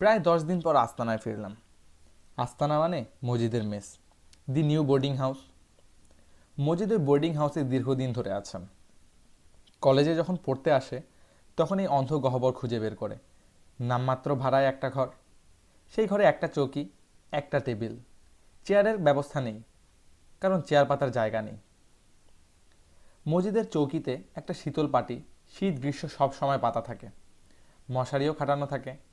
প্রায় দশ দিন পর আস্তানায় ফিরলাম। আস্তানা মানে মজিদের mess, the new boarding house. মজিদের boarding হাউসে দীর্ঘদিন ধরে আছেন কলেজে যখন পড়তে আসে, তখন এই অন্ধ গহ্বর খুঁজে বের করে। নামমাত্র ভাড়ায় একটা ঘর, সেই ঘরে একটা চৌকি, একটা টেবিল। চেয়ারের ব্যবস্থা নেই, কারণ চেয়ার পাতার জায়গা নেই। মসজিদের চৌকিতে একটা শীতল পাটি শীত গ্রীষ্ম সব সময় পাতা থাকে। মশারিও খাটানো থাকে।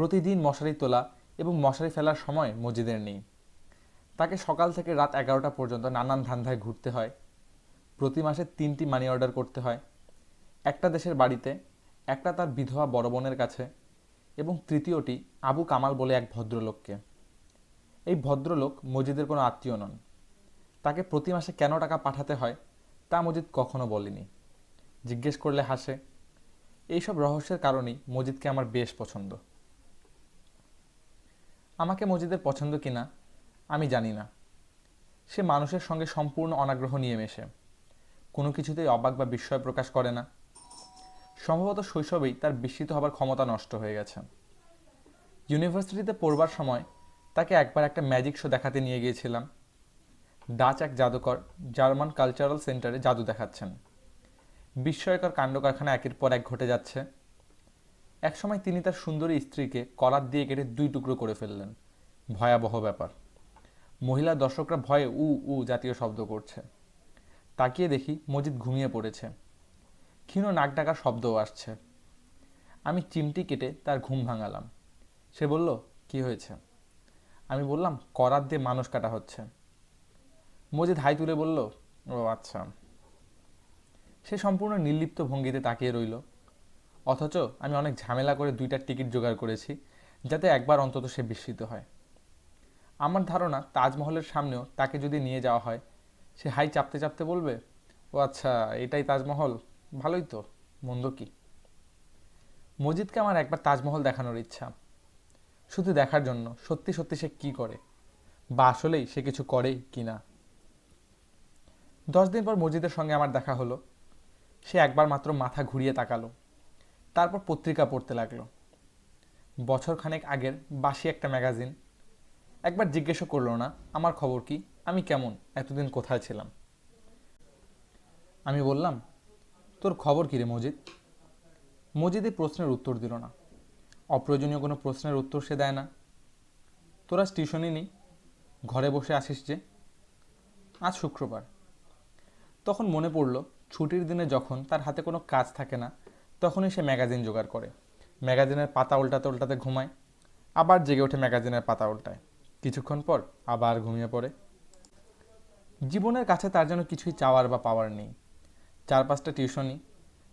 প্রতিদিন মশারি তোলা এবং মশারি ফেলার সময় মসজিদের নেই। তাকে সকাল থেকে রাত এগারোটা পর্যন্ত নানান ধান্ধায় ঘুরতে হয়। প্রতি মাসে তিনটি মানি অর্ডার করতে হয়। একটা দেশের বাড়িতে, একটা তার বিধবা বড় বোনের কাছে এবং তৃতীয়টি আবু কামাল বলে এক ভদ্রলোককে। এই ভদ্রলোক মসজিদের কোনো আত্মীয় নন। তাকে প্রতি মাসে কেন টাকা পাঠাতে হয় তা মজিদ কখনো বলেনি। জিজ্ঞেস করলে হাসে, এইসব রহস্যের কারণেই মজিদকে আমার বেশ পছন্দ। আমাকে মজিদের পছন্দ কিনা আমি জানি না। সে মানুষের সঙ্গে সম্পূর্ণ অনাগ্রহ নিয়ে মেশে। কোনো কিছুতেই অবাক বা বিস্ময় প্রকাশ করে না। সম্ভবত শৈশবেই তার বিস্মিত হবার ক্ষমতা নষ্ট হয়ে গেছে। ইউনিভার্সিটিতে পড়বার সময় তাকে একবার একটা ম্যাজিক শো দেখাতে নিয়ে গিয়েছিলাম। ডাচ এক জাদুকর জার্মান কালচারাল সেন্টারে জাদু দেখাচ্ছেন। বিস্ময়কর কাণ্ড কারখানা একের পর এক ঘটে যাচ্ছে। একসময় তিনি তার সুন্দরী স্ত্রীকে কলার দিয়ে কেটে দুই টুকরো করে ফেললেন। ভয়াবহ ব্যাপার। মহিলা দর্শকরা ভয়ে উ উ জাতীয় শব্দ করছে। তাকিয়ে দেখি মজিদ ঘুমিয়ে পড়েছে। ক্ষীণ নাক ডাকার শব্দও আসছে। আমি চিমটি কেটে তার ঘুম ভাঙালাম। সে বলল, কি হয়েছে? আমি বললাম করাত দিয়ে মানুষ কাটা হচ্ছে। মজিদ হাই তুলে বলল, ও আচ্ছা। সে সম্পূর্ণ নির্লিপ্ত ভঙ্গিতে তাকিয়ে রইল। অথচ আমি অনেক ঝামেলা করে দুইটা টিকিট জোগাড় করেছি, যাতে একবার অন্তত সে বিস্মিত হয়। আমার ধারণা তাজমহলের সামনেও তাকে যদি নিয়ে যাওয়া হয়, সে হাই চাপতে চাপতে বলবে, ও আচ্ছা এটাই তাজমহল, ভালোই তো, মন্দ কি? মজিদকে আমার একবার তাজমহল দেখানোর ইচ্ছা। শুধু দেখার জন্য, সত্যি সত্যি সে কি করে? বা আসলেই সে কিছু করে কি না? দশ দিন পর মসজিদের সঙ্গে আমার দেখা হলো। সে একবার মাত্র মাথা ঘুরিয়ে তাকালো। তারপর পত্রিকা পড়তে লাগল। বছর খানেক আগের বাসি একটা ম্যাগাজিন। একবার জিজ্ঞেসও করল না, আমার খবর কি? আমি কেমন? এতদিন কোথায় ছিলাম? আমি বললাম, তোর খবর কী রে মজিদ? মজিদ এই প্রশ্নের উত্তর দিল না। অপ্রয়োজনীয় কোনো প্রশ্নের উত্তর সে দেয় না। তোরা স্টেশনই নেই ঘরে বসে আসিস যে? আজ শুক্রবার। তখন মনে পড়ল, ছুটির দিনে যখন তার হাতে কোনো কাজ থাকে না তখনই সে ম্যাগাজিন জোগাড় করে। ম্যাগাজিনের পাতা উল্টাতে উল্টাতে ঘুমায়, আবার জেগে ওঠে ম্যাগাজিনের পাতা উল্টায়। কিছুক্ষণ পর আবার ঘুমিয়ে পড়ে। জীবনের কাছে তার যেন কিছুই চাওয়ার বা পাওয়ার নেই। চার পাঁচটা টিউশনি,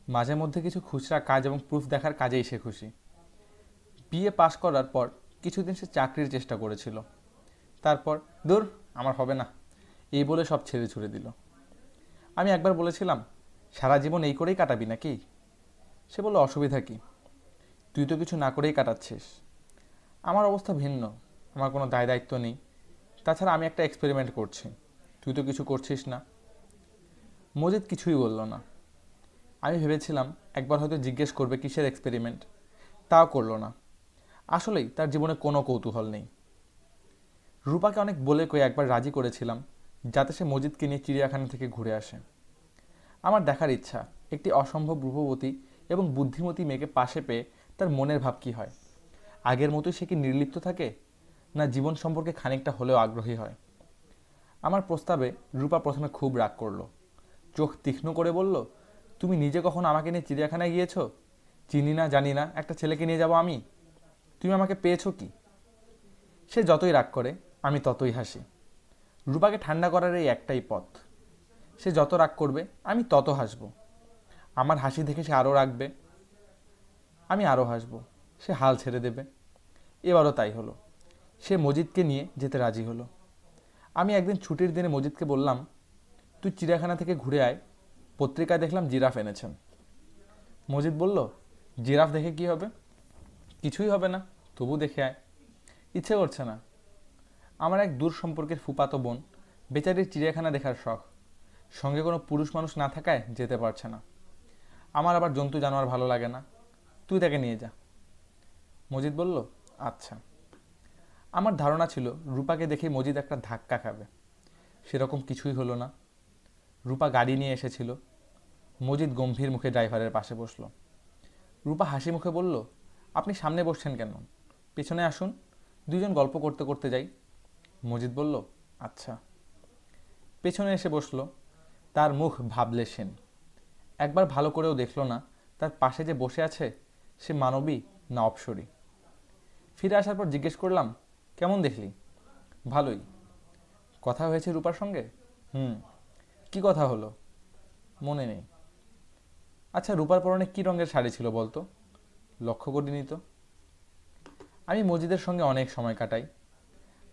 মাঝে মধ্যে কিছু খুচরা কাজ এবং প্রুফ দেখার কাজেই সে খুশি। বিএ পাশ করার পর কিছুদিন সে চাকরির চেষ্টা করেছিল। তারপর, দূর, আমার হবে না। এই বলে সব ছেড়ে ছুড়ে দিল। আমি একবার বলেছিলাম, সারা জীবন এই করেই কাটাবি নাকি? সে বলল, অসুবিধা কি? তুই তো কিছু না করেই কাটাচ্ছিস। আমার অবস্থা ভিন্ন, আমার কোনো দায় দায়িত্ব নেই। তাছাড়া আমি একটা এক্সপেরিমেন্ট করছি। তুই তো কিছু করছিস না। মজিদ কিছুই বলল না। আমি ভেবেছিলাম, একবার হয়তো জিজ্ঞেস করবে কিসের এক্সপেরিমেন্ট তাও করল না। আসলেই তার জীবনে কোনো কৌতূহল নেই। রূপাকে অনেক বলে কয়ে একবার রাজি করেছিলাম, যাতে সে মজিদকে নিয়ে চিড়িয়াখানা থেকে ঘুরে আসে। আমার দেখার ইচ্ছা, একটি অসম্ভব রূপবতী এবং বুদ্ধিমতী মেয়েকে পাশে পেয়ে তার মনের ভাব কী হয়? আগের মতোই সে কি নির্লিপ্ত থাকে? না জীবন সম্পর্কে খানিকটা হলেও আগ্রহী হয়? আমার প্রস্তাবে রূপা প্রথমে খুব রাগ করল। চোখ তীক্ষ্ণ করে বলল, তুমি নিজে কখন আমাকে নিয়ে চিড়িয়াখানায় গিয়েছো? চিনি না, জানি না, একটা ছেলেকে নিয়ে যাব আমি? তুমি আমাকে পেয়েছ কি? সে যতই রাগ করে, আমি ততই হাসি। রূপাকে ঠান্ডা করার এই একটাই পথ। সে যত রাগ করবে, আমি তত হাসব। আমার হাসি দেখে সে আরও রাখবে আমি আরও হাসব, সে হাল ছেড়ে দেবে। এবারও তাই হলো। সে মজিদকে নিয়ে যেতে রাজি হলো। আমি একদিন ছুটির দিনে মজিদকে বললাম, তুই চিড়িয়াখানা থেকে ঘুরে আয়, পত্রিকায় দেখলাম জিরাফ এনেছেন। মজিদ বলল, জিরাফ দেখে কি হবে? কিছুই হবে না, তবু দেখে আয়। ইচ্ছে করছে না। আমার এক দূর সম্পর্কের ফুপাতো বোন বেচারির চিড়িয়াখানা দেখার শখ। সঙ্গে কোনো পুরুষ মানুষ না থাকায় যেতে পারছে না। আমার আবার জন্তু জানোয়ার ভালো লাগে না। তুই তাকে নিয়ে যা। মজিদ বলল আচ্ছা। আমার ধারণা ছিল, রূপাকে দেখে মজিদ একটা ধাক্কা খাবে। সেরকম কিছুই হলো না। রূপা গাড়ি নিয়ে এসেছিল। মজিদ গম্ভীর মুখে ড্রাইভারের পাশে বসল। রূপা হাসি মুখে বলল, আপনি সামনে বসছেন কেন? পেছনে আসুন। দুজন গল্প করতে করতে যাই। মজিদ বলল আচ্ছা। পেছনে এসে বসল। তার মুখ ভাবলে সেন। একবার ভালো করেও দেখল না, তার পাশে যে বসে আছে, সে মানবী না অপসরী। ফিরে আসার পর জিজ্ঞেস করলাম, কেমন দেখলি? ভালোই। কথা হয়েছে রূপার সঙ্গে? হুম। কি কথা হলো? মনে নেই। আচ্ছা রূপার পরনে কি রঙের শাড়ি ছিল বলতো? লক্ষ্য করিনি তো। আমি মজিদের সঙ্গে অনেক সময় কাটাই।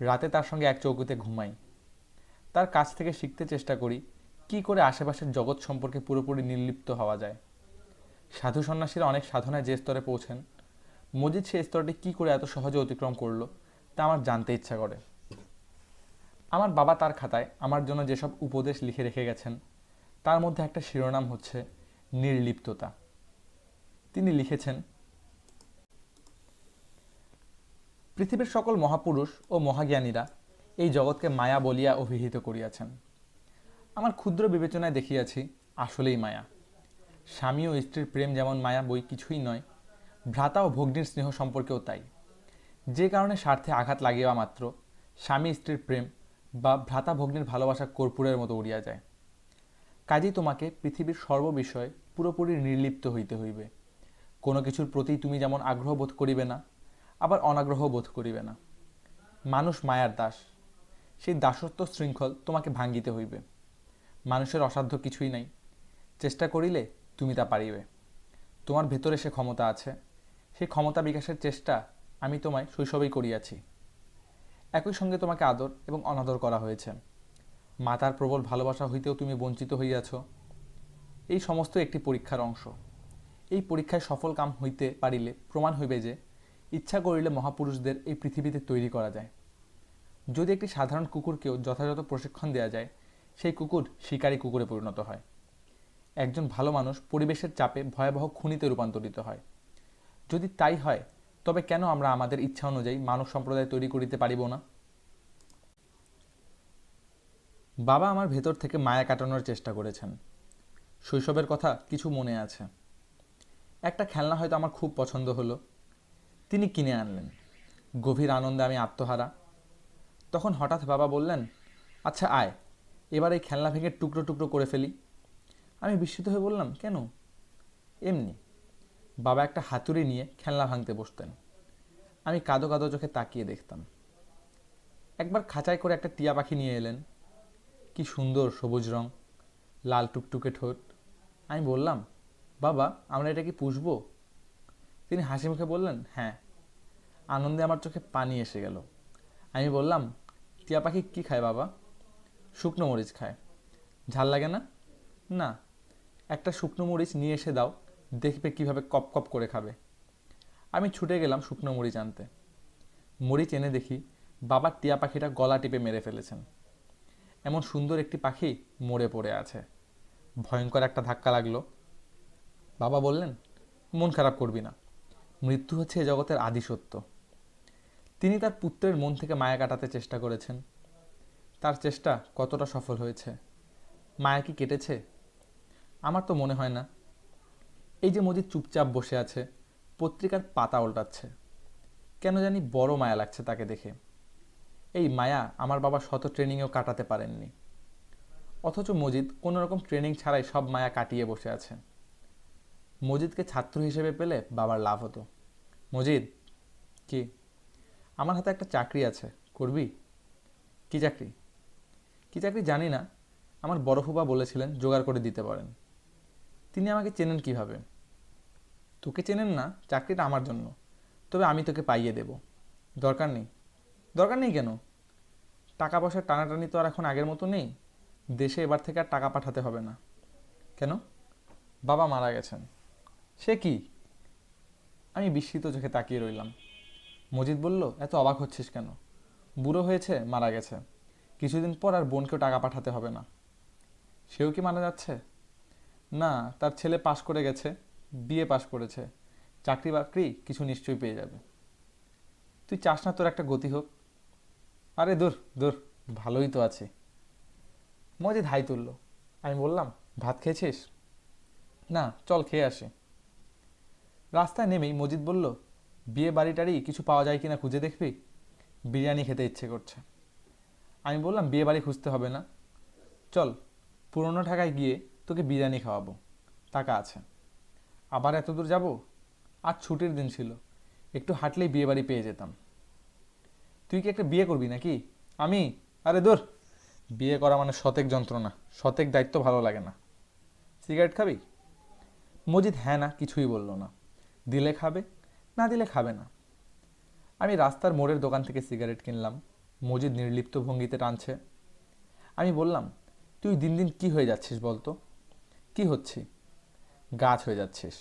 রাতে তার সঙ্গে এক চৌকিতে ঘুমাই। তার কাছ থেকে শিখতে চেষ্টা করি কি করে আশেপাশের জগৎ সম্পর্কে পুরোপুরি নির্লিপ্ত হওয়া যায়? সাধু সন্ন্যাসীরা অনেক সাধনায় যে স্তরে পৌঁছেন, মজিদ সেই স্তরটি কি করে এত সহজে অতিক্রম করল, তা আমার জানতে ইচ্ছা করে। আমার বাবা তার খাতায় আমার জন্য যেসব উপদেশ লিখে রেখে গেছেন, তার মধ্যে একটা শিরোনাম হচ্ছে নির্লিপ্ততা। তিনি লিখেছেন, পৃথিবীর সকল মহাপুরুষ ও মহাজ্ঞানীরা এই জগৎকে মায়া বলিয়া অভিহিত করিয়াছেন। আমার ক্ষুদ্র বিবেচনায় দেখিয়াছি আসলেই মায়া। স্বামী ও স্ত্রীর প্রেম যেমন মায়া বই কিছুই নয়, ভ্রাতা ও ভগ্নীর স্নেহ সম্পর্কেও তাই। যে কারণে স্বার্থে আঘাত লাগিয়া মাত্র স্বামী স্ত্রীর প্রেম বা ভ্রাতা ভগ্নীর ভালোবাসা কর্পূরের মতো উড়িয়া যায়। কাজেই তোমাকে পৃথিবীর সর্ববিষয়ে পুরোপুরি নির্লিপ্ত হইতে হইবে। কোনো কিছুর প্রতি তুমি যেমন আগ্রহ বোধ করিবে না, আবার অনাগ্রহ বোধ করিবে না। মানুষ মায়ার দাস, সেই দাসত্ব শৃঙ্খল তোমাকে ভাঙ্গিতে হইবে। মানুষের অসাধ্য কিছুই নাই। চেষ্টা করিলে তুমি তা পারিবে। তোমার ভেতরে সে ক্ষমতা আছে। সেই ক্ষমতা বিকাশের চেষ্টা আমি তোমায় শৈশবেই করিয়াছি। একই সঙ্গে তোমাকে আদর এবং অনাদর করা হয়েছে। মাতার প্রবল ভালোবাসা হইতেও তুমি বঞ্চিত হইয়াছ। এই সমস্ত একটি পরীক্ষার অংশ। এই পরীক্ষায় সফল কাম হইতে পারিলে প্রমাণ হইবে যে ইচ্ছা করিলে মহাপুরুষদের এই পৃথিবীতে তৈরি করা যায়। যদি একটি সাধারণ কুকুরকেও যথাযথ প্রশিক্ষণ দেওয়া যায় সেই কুকুর শিকারী কুকুরে পরিণত হয়। একজন ভালো মানুষ পরিবেশের চাপে ভয়াবহ খুনিতে রূপান্তরিত হয়। যদি তাই হয়, তবে কেন আমরা আমাদের ইচ্ছা অনুযায়ী মানব সম্প্রদায় তৈরি করিতে পারিব না? বাবা আমার ভেতর থেকে মায়া কাটানোর চেষ্টা করেছেন। শৈশবের কথা কিছু মনে আছে। একটা খেলনা হয়তো আমার খুব পছন্দ হলো। তিনি কিনে আনলেন। গভীর আনন্দে আমি আত্মহারা। তখন হঠাৎ বাবা বললেন আচ্ছা আয়। এবার এই খেলনা ভেঙে টুকরো টুকরো করে ফেলি। আমি বিস্মিত হয়ে বললাম, কেন? এমনি। বাবা একটা হাতুড়ি নিয়ে খেলনা ভাঙতে বসতেন। আমি কাদো কাদো চোখে তাকিয়ে দেখতাম। একবার খাঁচায় করে একটা টিয়া পাখি নিয়ে এলেন। কি সুন্দর সবুজ রং, লাল টুকটুকে ঠোঁট। আমি বললাম, বাবা, আমরা এটা কি পুষবো? তিনি হাসি মুখে বললেন হ্যাঁ। আনন্দে আমার চোখে পানি এসে গেল। আমি বললাম, টিয়া পাখি কী খায় বাবা? শুকনো মরিচ খায়। ঝাল লাগে না? না। একটা শুকনো মরিচ নিয়ে এসে দাও, দেখবে কীভাবে কপ কপ করে খাবে। আমি ছুটে গেলাম শুকনো মরিচ আনতে। মরিচ এনে দেখি বাবার টিয়া পাখিটা গলা টিপে মেরে ফেলেছেন। এমন সুন্দর একটি পাখি মরে পড়ে আছে। ভয়ঙ্কর একটা ধাক্কা লাগল। বাবা বললেন, মন খারাপ করবি না। মৃত্যু হচ্ছে এ জগতের আদি সত্য তিনি তার পুত্রের মন থেকে মায়া কাটাতে চেষ্টা করেছেন। তার চেষ্টা কতটা সফল হয়েছে? মায়া কি কেটেছে? আমার তো মনে হয় না। এই যে মজিদ চুপচাপ বসে আছে, পত্রিকার পাতা উল্টাচ্ছে। কেন জানি বড় মায়া লাগছে তাকে দেখে। এই মায়া আমার বাবা শত ট্রেনিংয়েও কাটাতে পারেননি। অথচ মজিদ কোনো রকম ট্রেনিং ছাড়াই সব মায়া কাটিয়ে বসে আছে। মজিদকে ছাত্র হিসেবে পেলে বাবার লাভ হতো। মজিদ, কি? আমার হাতে একটা চাকরি আছে, করবি? কি চাকরি? কি চাকরি জানি না, আমার বড় ফুবা বলেছিলেন জোগাড় করে দিতে পারেন। তিনি আমাকে চেনেন কীভাবে? তোকে চেনেন না, চাকরিটা আমার জন্য। তবে আমি তোকে পাইয়ে দেব। দরকার নেই। দরকার নেই কেন? টাকা পয়সার টানাটানি তো আর এখন আগের মতো নেই। দেশে এবার থেকে আর টাকা পাঠাতে হবে না। কেন? বাবা মারা গেছেন। সে কি? আমি বিস্মিত চোখে তাকিয়ে রইলাম। মজিদ বলল, এত অবাক হচ্ছিস কেন? বুড়ো হয়েছে, মারা গেছে। কিছুদিন পর আর বোনকেও টাকা পাঠাতে হবে না। সেও কি মারা যাচ্ছে? না, তার ছেলে পাশ করে গেছে বিয়ে পাশ করেছে। চাকরি বাকরি কিছু নিশ্চয়ই পেয়ে যাবে। তুই চাস না তোর একটা গতি হোক। আরে দূর দূর, ভালোই তো আছে। মজিদ হাই তুললো। আমি বললাম, ভাত খেয়েছিস? না, চল খেয়ে আসি। রাস্তায় নেমেই মজিদ বলল, বিয়ে বাড়ি টাড়ি কিছু পাওয়া যায় কিনা খুঁজে দেখবি? বিরিয়ানি খেতে ইচ্ছে করছে। আমি বললাম, বিয়ে বাড়ি খুঁজতে হবে না। চল, পুরনো ঢাকায় গিয়ে তোকে বিরিয়ানি খাওয়াবো। টাকা আছে। আবার এত দূর যাব? আজ ছুটির দিন ছিল। একটু হাঁটলেই বিয়ে বাড়ি পেয়ে যেতাম। তুই কি একটা বিয়ে করবি নাকি? আমি? আরে দূর। বিয়ে করা মানে শতেক যন্ত্রণা। শতেক দায়িত্ব ভালো লাগে না। সিগারেট খাবি? মজিদ হ্যাঁ না, কিছুই বলল না। দিলে খাবে, না দিলে খাবে না। আমি রাস্তার মোড়ের দোকান থেকে সিগারেট কিনলাম। মজিদ নির্লিপ্ত ভঙ্গিতে টানছে। আমি বললাম, তুই দিন দিন কি হয়ে যাচ্ছিস বলতো? কি হচ্ছি? গাছ হয়ে যাচ্ছিস।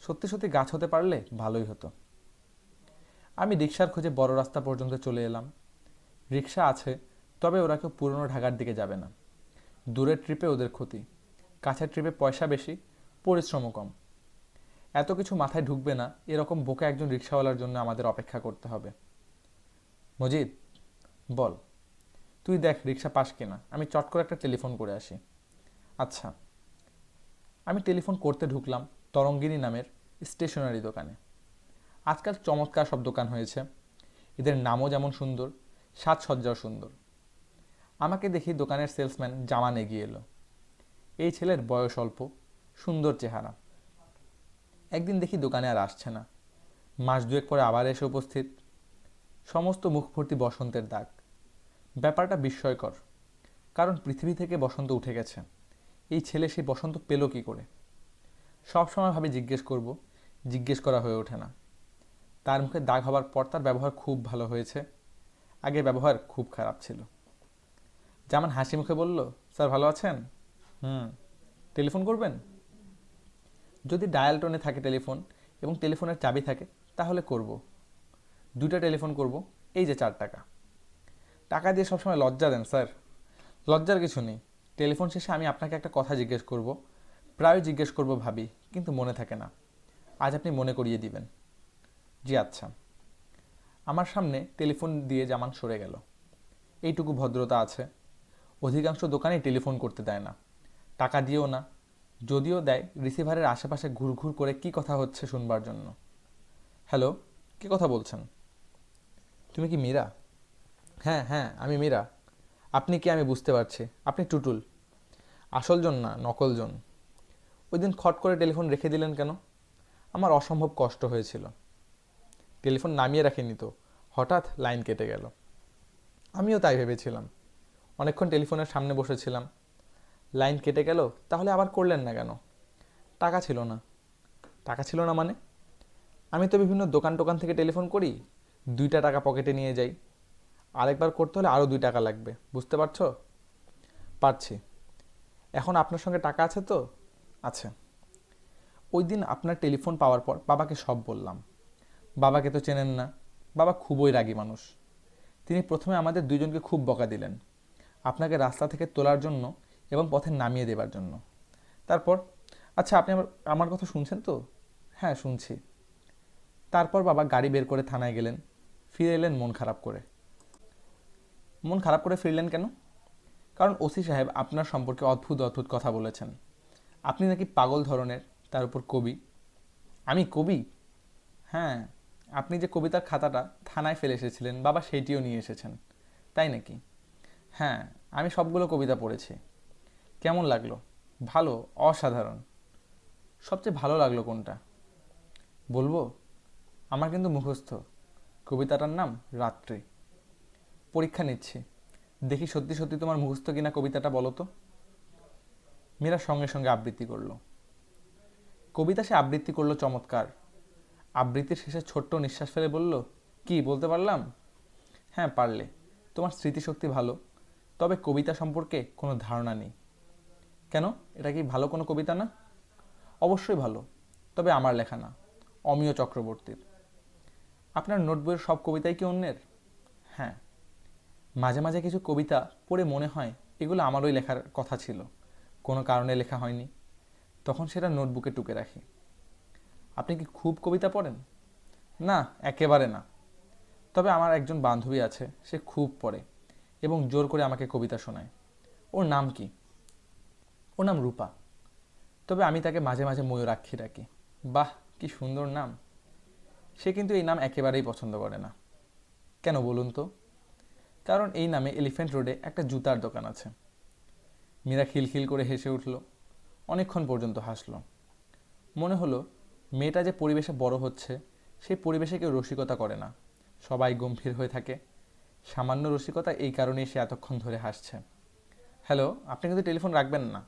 সত্যি সত্যি গাছ হতে পারলে ভালোই হতো। আমি রিক্সার খোঁজে বড় রাস্তা পর্যন্ত চলে এলাম। রিক্সা আছে, তবে ওরা কেউ পুরনো ঢাকার দিকে যাবে না। দূরের ট্রিপে ওদের ক্ষতি। কাছের ট্রিপে পয়সা বেশি, পরিশ্রমও কম। এত কিছু মাথায় ঢুকবে না, এরকম বোকা একজন রিক্সাওয়ালার জন্য আমাদের অপেক্ষা করতে হবে। মজিদ বল। তুই দেখ রিক্সা পাস কিনা। আমি চট করে একটা টেলিফোন করে আসি। আচ্ছা। আমি টেলিফোন করতে ঢুকলাম তরঙ্গিনী নামের স্টেশনারি দোকানে। আজকাল চমৎকার সব দোকান হয়েছে। এদের নামও যেমন সুন্দর, সাজসজ্জাও সুন্দর। আমাকে দেখি দোকানের সেলসম্যান জামান এগিয়ে এলো। এই ছেলের বয়স অল্প, সুন্দর চেহারা। একদিন দেখি দোকানে আর আসছে না। মাস দুয়েক পরে আবার এসে উপস্থিত। সমস্ত মুখ ভর্তি বসন্তের দাগ। ব্যাপারটা বিস্ময়কর, কারণ পৃথিবী থেকে বসন্ত উঠে গেছে। এই ছেলে সেই বসন্ত পেল কী করে? সব সময় ভাবে জিজ্ঞেস করব, জিজ্ঞেস করা হয়ে ওঠে না। তার মুখে দাগ হবার পর তার ব্যবহার খুব ভালো হয়েছে। আগে ব্যবহার খুব খারাপ ছিল। যেমন হাসি মুখে বলল, স্যার ভালো আছেন? হুম। টেলিফোন করবেন? যদি ডায়াল টোনে থাকে টেলিফোন এবং টেলিফোনের চাবি থাকে, তাহলে করব। দুটা টেলিফোন করব, এই যে চার টাকা। টাকা দিয়ে সবসময় লজ্জা দেন, স্যার। লজ্জার কিছু নেই। টেলিফোন শেষে আমি আপনাকে একটা কথা জিজ্ঞেস করব। প্রায় জিজ্ঞেস করব ভাবি, কিন্তু মনে থাকে না। আজ আপনি মনে করিয়ে দিবেন। জি আচ্ছা। আমার সামনে টেলিফোন দিয়ে জামান সরে গেল। এইটুকু ভদ্রতা আছে। অধিকাংশ দোকানেই টেলিফোন করতে দেয় না। টাকা দিয়েও না। যদিও দেয়, রিসিভারের আশেপাশে ঘুরঘুর করে কি কথা হচ্ছে শুনবার জন্য। হ্যালো, কে কথা বলছেন? তুমি কি মীরা? হ্যাঁ হ্যাঁ আমি মীরা। আপনি কি আমি বুঝতে পারছি। আপনি টুটুল। আসল জন না, নকল জন। ওই দিন খট করে টেলিফোন রেখে দিলেন কেন? আমার অসম্ভব কষ্ট হয়েছিল। টেলিফোন নামিয়ে রাখিনি তো। হঠাৎ লাইন কেটে গেল। আমিও তাই ভেবেছিলাম। অনেকক্ষণ টেলিফোনের সামনে বসেছিলাম। লাইন কেটে গেল, তাহলে আবার করলেন না কেন? টাকা ছিল না। টাকা ছিল না মানে? আমি তো বিভিন্ন দোকান টোকান থেকে টেলিফোন করি, দুইটা টাকা পকেটে নিয়ে যাই। আরেকবার করতে হলে আরও দুই টাকা লাগবে। বুঝতে পারছ? পারছি। এখন আপনার সঙ্গে টাকা আছে তো? আছে। ওই দিন আপনার টেলিফোন পাওয়ার পর বাবাকে সব বললাম। বাবাকে তো চেনেন না। বাবা খুবই রাগী মানুষ। তিনি প্রথমে আমাদের দুইজনকে খুব বকা দিলেন। আপনাকে রাস্তা থেকে তোলার জন্য এবং পথে নামিয়ে দেবার জন্য। তারপর আচ্ছা আপনি আমার আমার কথা শুনছেন তো? হ্যাঁ শুনছি। তারপর বাবা গাড়ি বের করে থানায় গেলেন। ফিরে এলেন মন খারাপ করে। মন খারাপ করে ফিরলেন কেন? কারণ ওসি সাহেব আপনার সম্পর্কে অদ্ভুত অদ্ভুত কথা বলেছেন। আপনি নাকি পাগল ধরনের, তার উপর কবি। আমি কবি? হ্যাঁ আপনি যে কবিতার খাতাটা থানায় ফেলে এসেছিলেন, বাবা সেইটিও নিয়ে এসেছেন। তাই নাকি? হ্যাঁ আমি সবগুলো কবিতা পড়েছি। কেমন লাগল? ভালো, অসাধারণ। সবচেয়ে ভালো লাগল কোনটা? বলব? আমার কিন্তু মুখস্থ। কবিতাটার নাম রাত্রি। পরীক্ষা নিচ্ছি। দেখি সত্যি সত্যি তোমার মুখস্থ কিনা কবিতাটা বলো তো। মীরা সঙ্গে সঙ্গে আবৃত্তি করল। কবিতা সে আবৃত্তি করল চমৎকার। আবৃত্তির শেষে ছোট্ট নিঃশ্বাস ফেলে বলল, কি, বলতে পারলাম? হ্যাঁ পারলে। তোমার স্মৃতিশক্তি ভালো, তবে কবিতা সম্পর্কে কোনো ধারণা নেই। কেন? এটা কি ভালো কোনো কবিতা না? অবশ্যই ভালো, তবে আমার লেখা না, অমিয় চক্রবর্তীর। আপনার নোটবইয়ের সব কবিতাই কি অন্যের? হ্যাঁ মাঝে মাঝে কিছু কবিতা পড়ে মনে হয় এগুলো আমারই লেখার কথা ছিল। কোনো কারণে লেখা হয়নি। তখন সেটা নোটবুকে টুকে রাখি। আপনি কি খুব কবিতা পড়েন? না, একেবারে না। তবে আমার একজন বান্ধবী আছে, সে খুব পড়ে এবং জোর করে আমাকে কবিতা শোনায়। ওর নাম কি? ওর নাম রূপা। তবে আমি তাকে মাঝে মাঝে ময়ূরাক্ষী রাখি বাহ, কি সুন্দর নাম। সে কিন্তু এই নাম একেবারেই পছন্দ করে না। কেন বলুন তো? কারণ এই নামে এলিফ্যান্ট রোডে একটা জুতার দোকান আছে। মীরা খিলখিল করে হেসে উঠল, অনেকক্ষণ পর্যন্ত হাসলো। মনে হলো, মেয়েটা যে পরিবেশে বড় হচ্ছে, সেই পরিবেশে কেউ রসিকতা করে না। সবাই গম্ভীর হয়ে থাকে। সামান্য রসিকতা এই কারণেই সে এতক্ষণ ধরে হাসছে। হ্যালো, আপনি কিন্তু টেলিফোন রাখবেন না?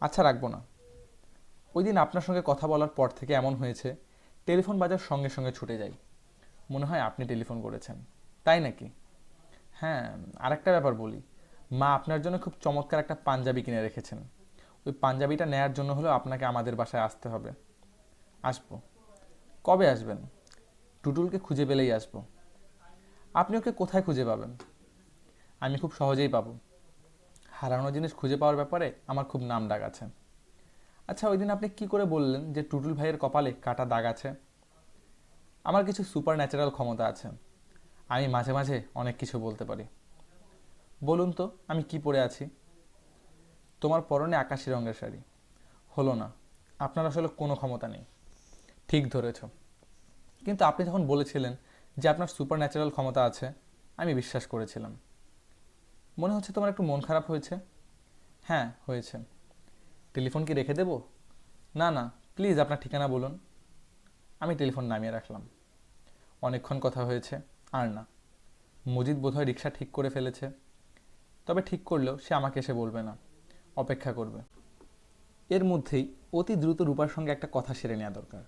আচ্ছা রাখব না। ওই দিন আপনার সঙ্গে কথা বলার পর থেকে এমন হয়েছে, টেলিফোন বাজার সঙ্গে সঙ্গে ছুটে যাই। মনে হয় আপনি টেলিফোন করেছেন। তাই নাকি? হ্যাঁ আরেকটা ব্যাপার বলি। মা আপনার জন্য খুব চমৎকার একটা পাঞ্জাবি কিনে রেখেছেন। ওই পাঞ্জাবিটা নেয়ার জন্য হলেও আপনাকে আমাদের বাসায় আসতে হবে। আসব। কবে আসবেন? টুটুলকে খুঁজে পেলেই আসব। আপনি ওকে কোথায় খুঁজে পাবেন? আমি খুব সহজেই পাবো। হারানো জিনিস খুঁজে পাওয়ার ব্যাপারে আমার খুব নাম ডাক আছে। আচ্ছা ওই দিন আপনি কি করে বললেন যে টুটুল ভাইয়ের কপালে কাটা দাগ আছে? আমার কিছু সুপার ন্যাচারাল ক্ষমতা আছে। আমি মাঝে মাঝে অনেক কিছু বলতে পারি। বলুন তো, আমি কি পরে আছি? তোমার পরনে আকাশি রঙের শাড়ি। হলো না, আপনার আসলে কোনো ক্ষমতা নেই। ঠিক ধরেছ। কিন্তু আপনি যখন বলেছিলেন যে আপনার সুপার ন্যাচারাল ক্ষমতা আছে, আমি বিশ্বাস করেছিলাম। মনে হচ্ছে তোমার একটু মন খারাপ হয়েছে? হ্যাঁ হয়েছে। টেলিফোন কি রেখে দেব? না না, প্লিজ আপনার ঠিকানা বলুন। আমি টেলিফোন নামিয়ে রাখলাম। অনেকক্ষণ কথা হয়েছে। আর না। মজিদ বোধহয় রিক্সা ঠিক করে ফেলেছে। তবে ঠিক করলেও সে আমাকে এসে বলবে না, অপেক্ষা করবে। এর মধ্যেই অতি দ্রুত রূপার সঙ্গে একটা কথা সেরে নেওয়া দরকার।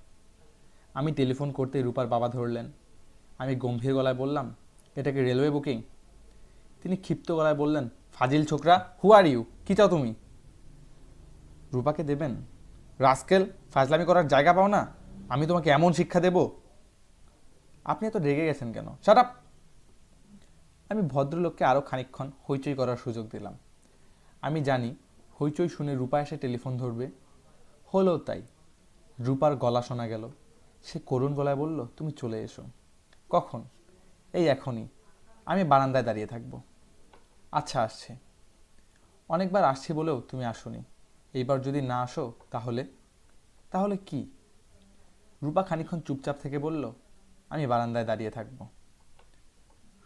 আমি টেলিফোন করতেই রূপার বাবা ধরলেন। আমি গম্ভীর গলায় বললাম এটা কি রেলওয়ে বুকিং? তিনি ক্ষিপ্ত গলায় বললেন, ফাজিল ছোকরা হু আর ইউ কী চাও তুমি? রূপাকে দেবেন, রাস্কেল, ফাজলামি করার জায়গা পাও না? আমি তোমাকে এমন শিক্ষা দেব আপনি এত রেগে গেছেন কেন? আপ আমি ভদ্রলোককে আরও খানিকক্ষণ হইচই করার সুযোগ দিলাম। আমি জানি হইচই শুনে রূপা এসে টেলিফোন ধরবে। হলো তাই। রূপার গলা শোনা গেল। সে করুণ গলায় বলল, তুমি চলে এসো। কখন? এই এখনই। আমি বারান্দায় দাঁড়িয়ে থাকব। আচ্ছা আসছে। অনেকবার আসছি বলেও তুমি আসোনি। এইবার যদি না আসো, তাহলে? তাহলে কি? রূপা খানিকক্ষণ চুপচাপ থেকে বলল আমি বারান্দায় দাঁড়িয়ে থাকব।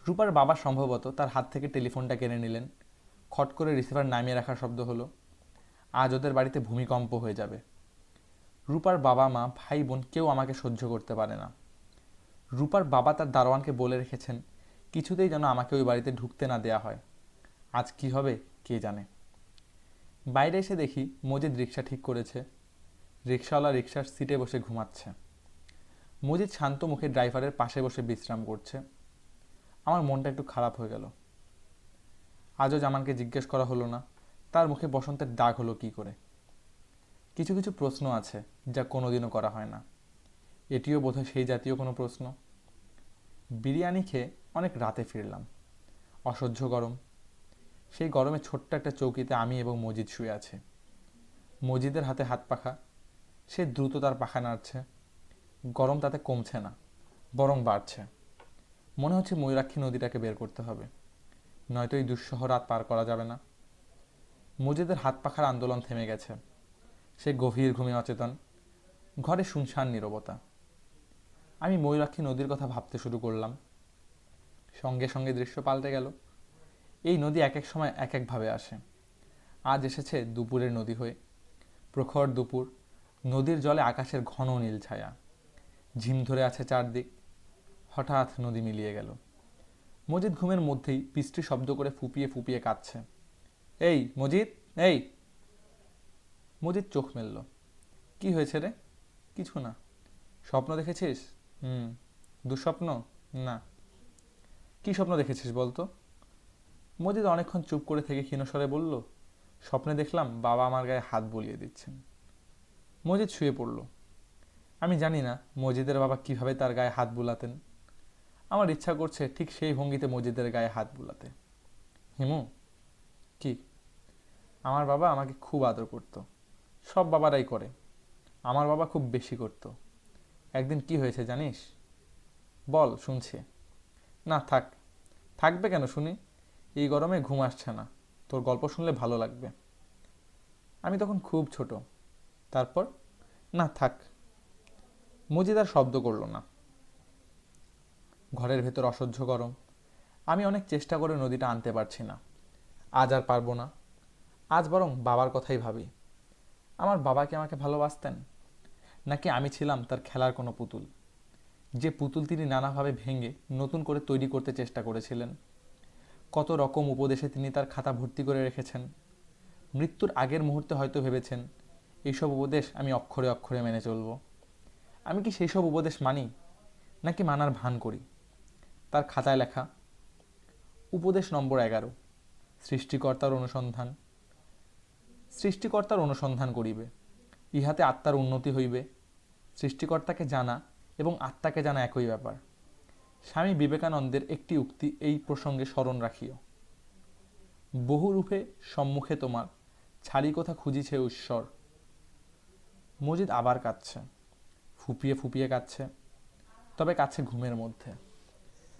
রূপার বাবা সম্ভবত তার হাত থেকে টেলিফোনটা কেড়ে নিলেন। খট করে রিসিভার নামিয়ে রাখার শব্দ হলো, আজ ওদের বাড়িতে ভূমিকম্প হয়ে যাবে। রূপার বাবা মা, ভাই বোন কেউ আমাকে সহ্য করতে পারে না। রূপার বাবা তার দারোয়ানকে বলে রেখেছেন, কিছুতেই যেন আমাকে ওই বাড়িতে ঢুকতে না দেয়া হয়। আজ কি হবে, কে জানে। বাইরে এসে দেখি মজিদ রিক্সা ঠিক করেছে। রিক্সাওয়ালা রিক্সার সিটে বসে ঘুমাচ্ছে। মজিদ শান্ত মুখে ড্রাইভারের পাশে বসে বিশ্রাম করছে। আমার মনটা একটু খারাপ হয়ে গেল। আজও জামানকে জিজ্ঞেস করা হলো না। তার মুখে বসন্তের দাগ হলো কি করে? কিছু কিছু প্রশ্ন আছে যা কোনোদিনও করা হয় না। এটিও বোধহয় সেই জাতীয় কোনো প্রশ্ন। বিরিয়ানি খেয়ে অনেক রাতে ফিরলাম। অসহ্য গরম। সেই গরমে ছোট্ট একটা চৌকিতে আমি এবং মজিদ শুয়ে আছে। মজিদের হাতে হাত পাখা। সে দ্রুত তার পাখা নাড়ছে। গরম তাতে কমছে না, বরং বাড়ছে। মনে হচ্ছে ময়ূরাক্ষী নদীটাকে বের করতে হবে। নয়তো এই দুঃসহ রাত পার করা যাবে না। মজিদের হাত পাখার আন্দোলন থেমে গেছে। সে গভীর ঘুমে অচেতন। ঘরে শুনশান নীরবতা। আমি ময়ূরাক্ষী নদীর কথা ভাবতে শুরু করলাম। সঙ্গে সঙ্গে দৃশ্য পাল্টে গেল। এই নদী এক এক সময় এক একভাবে আসে। আজ এসেছে দুপুরের নদী হয়ে। প্রখর দুপুর, নদীর জলে আকাশের ঘন নীল ছায়া। ঝিম ধরে আছে চারদিক। হঠাৎ নদী মিলিয়ে গেল। মজিদ ঘুমের মধ্যেই পিস্টি শব্দ করে ফুপিয়ে ফুপিয়ে কাঁদছে। এই, মজিদ এই! মজিদ চোখ মেলল। কি হয়েছে রে? কিছু না। স্বপ্ন দেখেছিস? হুম। দুঃস্বপ্ন? না। কি স্বপ্ন দেখেছিস বলতো? মজিদ অনেকক্ষণ চুপ করে থেকে ক্ষীণস্বরে বলল, স্বপ্নে দেখলাম বাবা আমার গায়ে হাত বলিয়ে দিচ্ছেন। মজিদ শুয়ে পড়ল। আমি জানি না মজিদের বাবা কীভাবে তার গায়ে হাত বুলাতেন। আমার ইচ্ছা করছে ঠিক সেই ভঙ্গিতে মজিদের গায়ে হাত বুলাতে। হিমু? কি? আমার বাবা আমাকে খুব আদর করত। সব বাবারাই করে। আমার বাবা খুব বেশি করত। একদিন কি হয়েছে জানিস? বল, শুনছে। না, থাক। থাকবে কেন শুনি? এই গরমে ঘুম আসছে না। তোর গল্প শুনলে ভালো লাগবে। আমি তখন খুব ছোট। তারপর? না, থাক। মজিদ আর শব্দ করল না। ঘরের ভেতর অসহ্য গরম। আমি অনেক চেষ্টা করে নদীটা আনতে পারছি না। আজ আর পারব না। আজ বরং বাবার কথাই ভাবি। আমার বাবা কি আমাকে ভালোবাসতেন? নাকি আমি ছিলাম তার খেলার কোনো পুতুল? যে পুতুল তিনি নানাভাবে ভেঙে নতুন করে তৈরি করতে চেষ্টা করেছিলেন। কত রকম উপদেশে তিনি তার খাতা ভর্তি করে রেখেছেন। মৃত্যুর আগের মুহূর্তে হয়তো ভেবেছেন, এইসব উপদেশ আমি অক্ষরে অক্ষরে মেনে চলব। আমি কি সেই সব উপদেশ মানি, নাকি মানার ভান করি? তার খাতায় লেখা, উপদেশ নম্বর এগারো, সৃষ্টিকর্তার অনুসন্ধান। সৃষ্টিকর্তার অনুসন্ধান করিবে, ইহাতে আত্মার উন্নতি হইবে। সৃষ্টিকর্তাকে জানা এবং আত্মাকে জানা একই ব্যাপার। স্বামী বিবেকানন্দের একটি উক্তি এই প্রসঙ্গে স্মরণ রাখিও। বহুরূপে সম্মুখে তোমার ছাড়ি কথা খুঁজিছে ঈশ্বর মজিদ আবার কাঁদছে। ফুপিয়ে ফুপিয়ে কাঁদছে। তবে কাছে ঘুমের মধ্যে।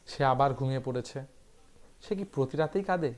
সে আবার ঘুমিয়ে পড়েছে। সে কি প্রতি রাতেই কাঁদে?